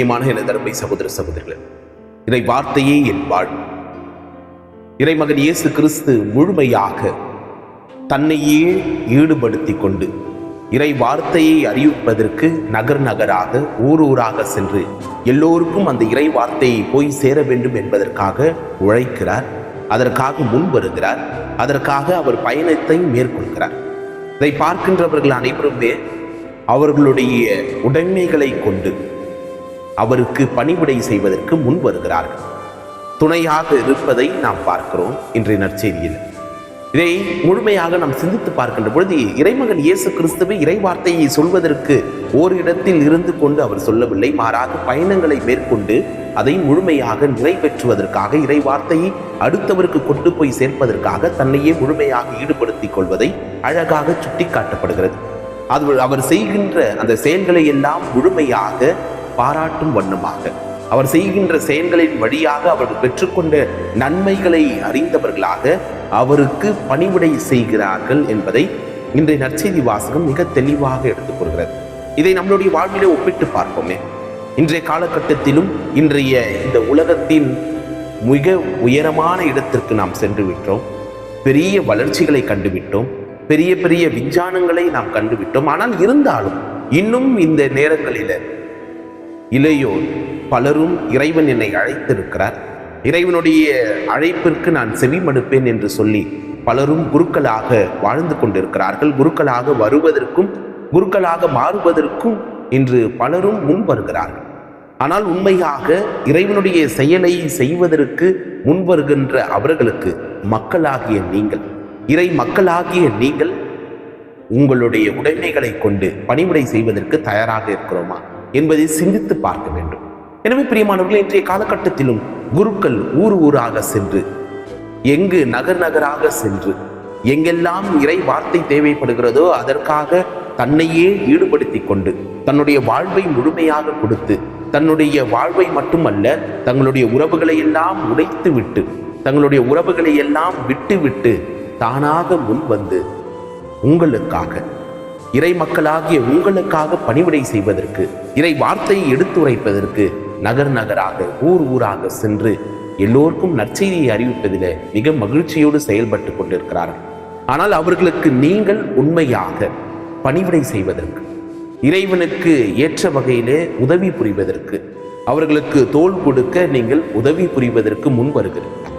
முக்கியமான எனது அருமை சகோதர சகோதரிகள் இறை வார்த்தையே என் வாழ். இறைமகன் இயேசு கிறிஸ்து முழுமையாக தன்னையே ஈடுபடுத்தி கொண்டு இறை வார்த்தையை அறிவிப்பதற்கு நகர் நகராக ஊர் ஊராக சென்று எல்லோருக்கும் அந்த இறை வார்த்தையை போய் சேர வேண்டும் என்பதற்காக உழைக்கிறார். அதற்காக முன் வருகிறார். அதற்காக அவர் பயணத்தை மேற்கொள்கிறார். இதை பார்க்கின்றவர்கள் அனைவருமே அவர்களுடைய உடைமைகளை கொண்டு அவருக்கு பணிவிடை செய்வதற்கு முன் வருகிறார்கள். துணையாக இருப்பதை நாம் பார்க்கிறோம் இன்றைய நற்செய்தியில். இதை முழுமையாக நாம் சிந்தித்து பார்க்கின்ற பொழுது இறைமகன் இயேசு கிறிஸ்துவை இறைவார்த்தையை சொல்வதற்கு ஓரிடத்தில் இருந்து கொண்டு அவர் சொல்லவில்லை. மாறாக பயணங்களை மேற்கொண்டு அதை முழுமையாக நிறைவேற்றுவதற்காக இறைவார்த்தையை அடுத்தவருக்கு கொண்டு போய் சேர்ப்பதற்காக தன்னையே முழுமையாக ஈடுபடுத்திக் கொள்வதை அழகாக சுட்டிக்காட்டப்படுகிறது. அது அவர் செய்கின்ற அந்த செயல்களை எல்லாம் முழுமையாக பாராட்டும் வண்ணமாக. அவர் செய்கின்ற செயல்களின் வழியாக அவர் பெற்றுக்கொண்ட நன்மைகளை அறிந்தவர்களாக அவருக்கு பணிவிடை செய்கிறார்கள் என்பதை இன்றைய நற்செய்தி வாசகம் மிக தெளிவாக எடுத்துக் கொள்கிறது இதை நம்மளுடைய வாழ்விலே ஒப்பிட்டு பார்ப்போமே. இன்றைய காலகட்டத்திலும் இன்றைய இந்த உலகத்தின் மிக உயரமான இடத்திற்கு நாம் சென்று விட்டோம் பெரிய வளர்ச்சிகளை கண்டுவிட்டோம். பெரிய பெரிய விஞ்ஞானங்களை நாம் கண்டுவிட்டோம். ஆனால் இருந்தாலும் இன்னும் இந்த நேரங்களில் இளையோர் பலரும் இறைவன் என்னை அழைத்திருக்கிறார். இறைவனுடைய அழைப்பிற்கு நான் செவிமடுப்பேன் என்று சொல்லி பலரும் குருக்களாக வாழ்ந்து கொண்டிருக்கிறார்கள். குருக்களாக வருவதற்கும் குருக்களாக மாறுவதற்கும் இன்று பலரும் முன் வருகிறார்கள். ஆனால் உண்மையாக இறைவனுடைய செயலை செய்வதற்கு முன் வருகின்ற அவர்களுக்கு மக்களாகிய நீங்கள் இறை மக்களாகிய நீங்கள் உங்களுடைய உடைமைகளை கொண்டு பணிவிடை செய்வதற்கு தயாராக இருக்கிறோமா? என்பதை சிந்தித்து பார்க்க வேண்டும். எனவே பிரியமானவர்கள் இன்றைய காலகட்டத்திலும் குருக்கள் ஊர் ஊராக சென்று எங்கு நகர் நகராக சென்று எங்கெல்லாம் இறை வார்த்தை தேவைப்படுகிறதோ அதற்காக தன்னையே ஈடுபடுத்தி கொண்டு தன்னுடைய வாழ்வை முழுமையாக கொடுத்து தன்னுடைய வாழ்வை மட்டுமல்ல தங்களுடைய உறவுகளை எல்லாம் உடைத்து விட்டு தங்களுடைய உறவுகளை எல்லாம் விட்டு விட்டு தானாக முன் வந்து உங்களுக்காக இறை மக்களாகிய உங்களுக்காக பணிவிடை செய்வதற்கு இறை வார்த்தையை எடுத்துரைப்பதற்கு நகர் நகராக ஊர் ஊராக சென்று எல்லோருக்கும் நற்செய்தியை அறிவிப்பதில் மிக மகிழ்ச்சியோடு செயல்பட்டு கொண்டிருக்கிறார்கள். ஆனால் அவர்களுக்கு நீங்கள் உண்மையாக பணிவிடை செய்வதற்கு இறைவனுக்கு ஏற்ற வகையிலே உதவி புரிவதற்கு அவர்களுக்கு தோல் கொடுக்க நீங்கள் உதவி புரிவதற்கு முன் வருகிறீர்கள்.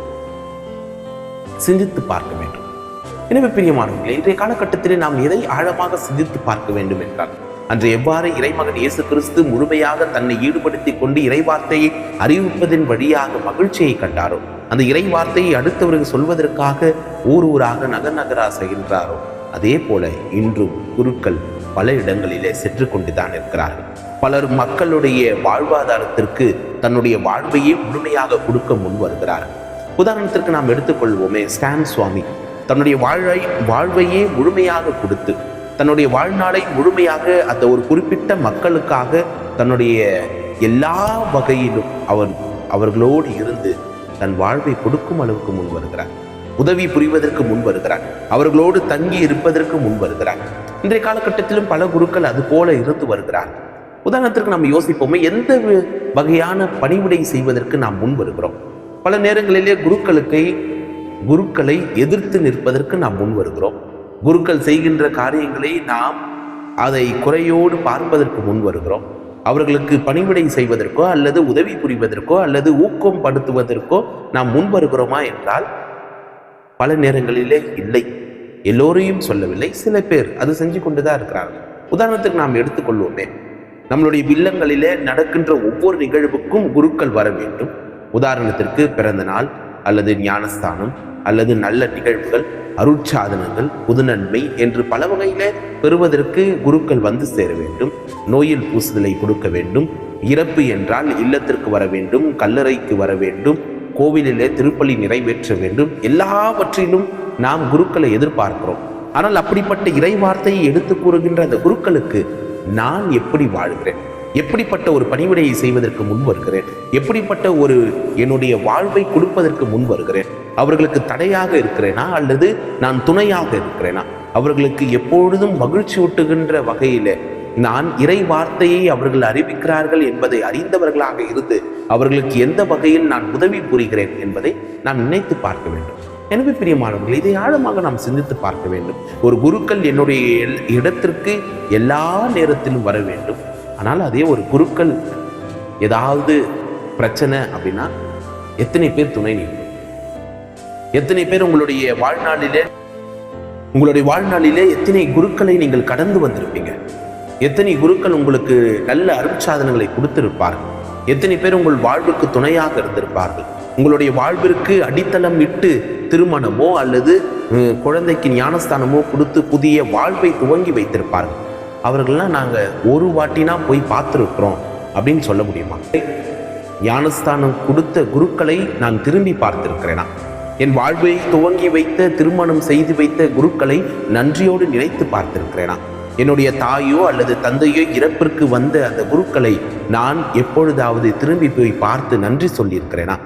சிந்தித்து பார்க்க வேண்டும். எனவே பிரியமானவர்களே இன்றைய காலகட்டத்திலே நாம் எதை ஆழமாக சிந்தித்து பார்க்க வேண்டும் என்றால் அன்று எவ்வாறு இறைமகன் இயேசு கிறிஸ்து முழுமையாக தன்னை ஈடுபடுத்திக் கொண்டு இறைவார்த்தையை அறிவிப்பதன் வழியாக மகிழ்ச்சியை கண்டாரோ? அந்த இறை வார்த்தையை அடுத்தவருக்கு சொல்வதற்காக ஊர் ஊராக நகர் நகரா செய்கின்றாரோ அதே போல இன்றும் குருக்கள் பல இடங்களிலே சென்று கொண்டுதான் இருக்கிறார்கள். பலர் மக்களுடைய வாழ்வாதாரத்திற்கு தன்னுடைய வாழ்வையே முழுமையாக கொடுக்க முன் வருகிறார்கள். உதாரணத்திற்கு நாம் எடுத்துக்கொள்வோமே ஸ்டான் சுவாமி. தன்னுடைய வாழ்வை வாழ்வையே முழுமையாக கொடுத்து தன்னுடைய வாழ்நாளை முழுமையாக அந்த ஒரு குறிப்பிட்ட மக்களுக்காக தன்னுடைய எல்லா வகையிலும் அவர் அவர்களோடு இருந்து தன் வாழ்வை கொடுக்கும் அளவுக்கு முன் வருகிறார் உதவி புரிவதற்கு முன் வருகிறார் அவர்களோடு தங்கி இருப்பதற்கு முன் வருகிறார் இன்றைய காலகட்டத்திலும் பல குருக்கள் அது போல இருந்து வருகிறார். உதாரணத்திற்கு நாம் யோசிப்போமே எந்த வகையான பணிவிடை செய்வதற்கு நாம் முன் வருகிறோம்? பல நேரங்களிலே குருக்களுக்கு குருக்களை எதிர்த்து நிற்பதற்கு நாம் முன் வருகிறோம். குருக்கள் செய்கின்ற காரியங்களை நாம் அதை குறையோடு பார்ப்பதற்கு முன் வருகிறோம். அவர்களுக்கு பணிவிடை செய்வதற்கோ அல்லது உதவி புரிவதற்கோ அல்லது ஊக்கம் படுத்துவதற்கோ நாம் முன் வருகிறோமா என்றால் பல நேரங்களிலே இல்லை. எல்லோரையும் சொல்லவில்லை. சில பேர் அது செஞ்சு கொண்டு தான் இருக்கிறார்கள். உதாரணத்துக்கு நாம் எடுத்துக்கொள்வோமே. நம்மளுடைய வில்லங்களிலே நடக்கின்ற ஒவ்வொரு நிகழ்வுக்கும் குருக்கள் வர வேண்டும். உதாரணத்திற்கு பிறந்த நாள் அல்லது ஞானஸ்தானம் அல்லது நல்ல நிகழ்வுகள் அருட்சாதனங்கள் புதுநன்மை என்று பல வகையில பெறுவதற்கு குருக்கள் வந்து சேர வேண்டும் நோயில் பூசுதலை கொடுக்க வேண்டும் இறப்பு என்றால் இல்லத்திற்கு வர வேண்டும் கல்லறைக்கு வர வேண்டும் கோவிலிலே திருப்பலி நிறைவேற்ற வேண்டும் எல்லாவற்றிலும் நாம் குருக்களை எதிர்பார்க்கிறோம். ஆனால் அப்படிப்பட்ட இறை வார்த்தையை எடுத்து கூறுகின்ற அந்த குருக்களுக்கு நான் எப்படி வாழ்கிறேன்? எப்படிப்பட்ட ஒரு பணிவிடையை செய்வதற்கு முன் வருகிறேன்? எப்படிப்பட்ட ஒரு என்னுடைய வாழ்வை கொடுப்பதற்கு முன் வருகிறேன்? அவர்களுக்கு தடையாக இருக்கிறேனா? அல்லது நான் துணையாக இருக்கிறேனா? அவர்களுக்கு எப்பொழுதும் மகிழ்ச்சி ஊட்டுகின்ற வகையில நான் இறை வார்த்தையை அவர்கள் அறிவிக்கிறார்கள் என்பதை அறிந்தவர்களாக இருந்து அவர்களுக்கு எந்த வகையில் நான் உதவி புரிகிறேன் என்பதை நாம் நினைத்து பார்க்க வேண்டும். எனவே பிரியமானவர்கள் இதை ஆழமாக நாம் சிந்தித்து பார்க்க வேண்டும். ஒரு குருக்கள் என்னுடைய எல்- இடத்திற்கு எல்லா நேரத்திலும் வர வேண்டும். ஆனால் அதே ஒரு குருக்கள் ஏதாவது பிரச்சனை அப்படின்னா எத்தனை பேர் துணை நிற்கும்? எத்தனை பேர் உங்களுடைய வாழ்நாளிலே உங்களுடைய வாழ்நாளிலே எத்தனை குருக்களை நீங்கள் கடந்து வந்திருப்பீங்க? எத்தனை குருக்கள் உங்களுக்கு நல்ல அருட்சாதனங்களை கொடுத்திருப்பார்கள் எத்தனை பேர் உங்கள் வாழ்வுக்கு துணையாக இருந்திருப்பார்கள்? உங்களுடைய வாழ்விற்கு அடித்தளம் இட்டு திருமணமோ அல்லது குழந்தைக்கு ஞானஸ்தானமோ கொடுத்து புதிய வாழ்வை துவங்கி வைத்திருப்பார்கள். அவர்கள்லாம் நாங்கள் ஒரு வாட்டினா போய் பார்த்துருக்குறோம் அப்படின்னு சொல்ல முடியுமா? ஞானஸ்தானம் கொடுத்த குருக்களை நான் திரும்பி பார்த்திருக்கிறேனா? என் வாழ்வை துவங்கி வைத்த திருமணம் செய்து வைத்த குருக்களை நன்றியோடு நினைத்து பார்த்திருக்கிறேனா? என்னுடைய தாயோ அல்லது தந்தையோ இறப்பிற்கு வந்த அந்த குருக்களை நான் எப்பொழுதாவது திரும்பி போய் பார்த்து நன்றி சொல்லியிருக்கிறேனா?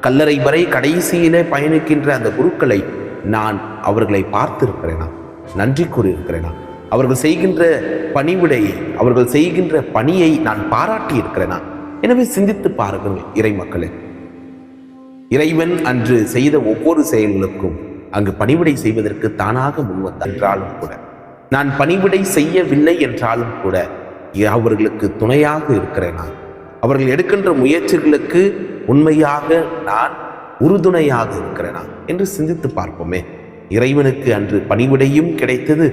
கல்லறை வரை கடைசியிலே பயணிக்கின்ற அந்த குருக்களை நான் அவர்களை பார்த்திருக்கிறேனா? நன்றி கூறியிருக்கிறேனா? அவர்கள் செய்கின்ற பணிவிடையை அவர்கள் செய்கின்ற பணியை நான் பாராட்டி இருக்கிறேனா எனவே சிந்தித்து பாருங்கள் இறை மக்களே இறைவன் அன்று செய்த ஒவ்வொரு செயல்களுக்கும் அங்கு பணிவிடை செய்வதற்கு தானாக முன்வந்தார் என்றாலும் கூட நான் பணிவிடை செய்யவில்லை என்றாலும் கூட அவர்களுக்கு துணையாக இருக்கிறேனா? அவர்கள் எடுக்கின்ற முயற்சிகளுக்கு உண்மையாக நான் உறுதுணையாக இருக்கிறேனா? என்று சிந்தித்து பார்ப்போமே. இறைவனுக்கு அன்று பணிவிடையும் கிடைத்தது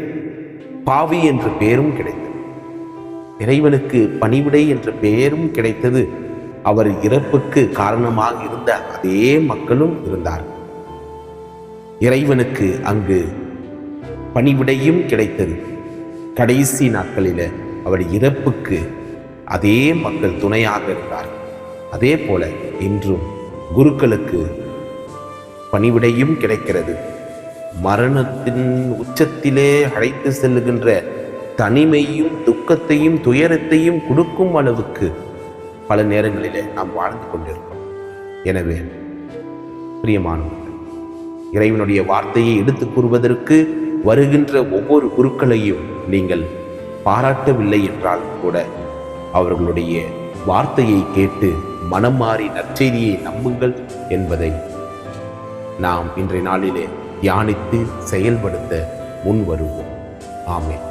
பாவி என்ற பெயரும் கிடைத்தது. இறைவனுக்கு பணிவிடை என்ற பெயரும் கிடைத்தது. அவர் இறப்புக்கு காரணமாக இருந்த அதே மக்களும் இருந்தார் இறைவனுக்கு அங்கு பணிவிடையும் கிடைத்தது. கடைசி நாட்களில அவர் இறப்புக்கு அதே மக்கள் துணையாக இருந்தார் அதே போல இன்றும் குருக்களுக்கு பணிவிடையும் கிடைக்கிறது. மரணத்தின் உச்சத்திலே அழைத்து செல்லுகின்ற தனிமையும் துக்கத்தையும் துயரத்தையும் கொடுக்கும் அளவுக்கு பல நேரங்களிலே நாம் வாழ்ந்து கொண்டிருக்கிறோம். எனவே பிரியமானவர்கள் இறைவனுடைய வார்த்தையை எடுத்துக் கூறுவதற்கு வருகின்ற ஒவ்வொரு குருக்களையும் நீங்கள் பாராட்டவில்லை என்றாலும் கூட அவர்களுடைய வார்த்தையை கேட்டு மனம் மாறி நற்செய்தியை நம்புங்கள் என்பதை நாம் இன்றைய நாளிலே தியானித்து செயல்படுத்த முன்வருவோம். வருவோம்